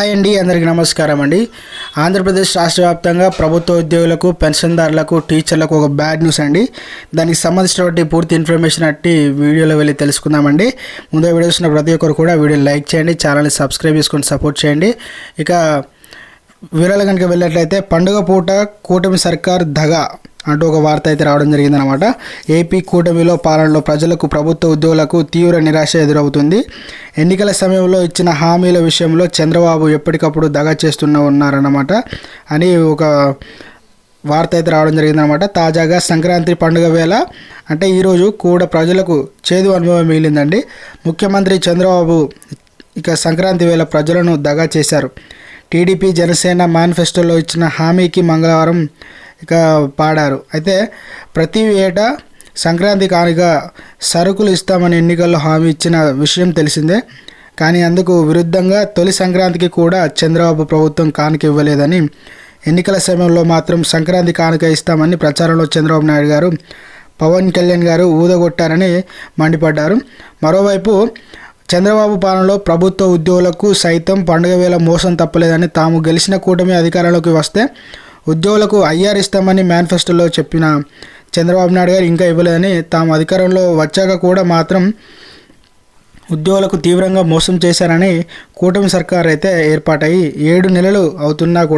Hi అండి అందరికీ నమస్కారం అండి. ఆంధ్రప్రదేశ్ రాష్ట్ర వ్యాప్తంగా ప్రభుత్వ ఉద్యోగులకు పెన్షన్దారులకు టీచర్లకు ఒక బ్యాడ్ న్యూస్ అండి. దానికి సంబంధించినటువంటి పూర్తి ఇన్ఫర్మేషన్ అట్టి వీడియోలో వెళ్ళి తెలుసుకుందామండి ముందే వీడియో చూసిన ప్రతి ఒక్కరు కూడా వీడియో లైక్ చేయండి ఛానల్ని సబ్స్క్రైబ్ చేసుకొని సపోర్ట్ చేయండి. ఇక వివరాలు కనుక వెళ్ళినట్లయితే పండుగ పూట కూటమి సర్కార్ దగా అంటూ ఒక వార్త అయితే రావడం జరిగిందనమాట ఏపీ కూటమిలో పాలనలో ప్రజలకు ప్రభుత్వ ఉద్యోగులకు తీవ్ర నిరాశ ఎదురవుతుంది. ఎన్నికల సమయంలో ఇచ్చిన హామీల విషయంలో చంద్రబాబు ఎప్పటికప్పుడు దగా చేస్తున్న ఉన్నారన్నమాట. అని ఒక వార్త అయితే రావడం జరిగిందనమాట తాజాగా సంక్రాంతి పండుగ వేళ అంటే ఈరోజు కూడా ప్రజలకు చేదు అనుభవం మిగిలిందండి. ముఖ్యమంత్రి చంద్రబాబు ఇక సంక్రాంతి వేళ ప్రజలను దగా చేశారు. టీడీపీ జనసేన మేనిఫెస్టోలో ఇచ్చిన హామీకి మంగళవారం ఇక పాడారు. అయితే ప్రతి ఏటా సంక్రాంతి కానుక సరుకులు ఇస్తామని ఎన్నికల్లో హామీ ఇచ్చిన విషయం తెలిసిందే. కానీ అందుకు విరుద్ధంగా తొలి సంక్రాంతికి కూడా చంద్రబాబు ప్రభుత్వం కానుక ఇవ్వలేదని ఎన్నికల సమయంలో మాత్రం సంక్రాంతి కానుక ఇస్తామని ప్రచారంలో చంద్రబాబు నాయుడు గారు పవన్ కళ్యాణ్ గారు ఊదగొట్టారని మండిపడ్డారు. మరోవైపు చంద్రబాబు పాలనలో ప్రభుత్వ ఉద్యోగులకు సైతం పండుగ వేళ మోసం తప్పలేదని తాము గెలిచిన కూటమి అధికారంలోకి వస్తే ఉద్యోగులకు ఐఆర్ ఇస్తామని మేనిఫెస్టోలో చెప్పిన చంద్రబాబు నాయుడు గారు ఇంకా ఇవ్వలేదని తాము అధికారంలో వచ్చాక కూడా మాత్రం ఉద్యోగులకు తీవ్రంగా మోసం చేశారని కూటమి సర్కార్ అయితే ఏర్పాటై ఏడు నెలలు అవుతున్నా కూడా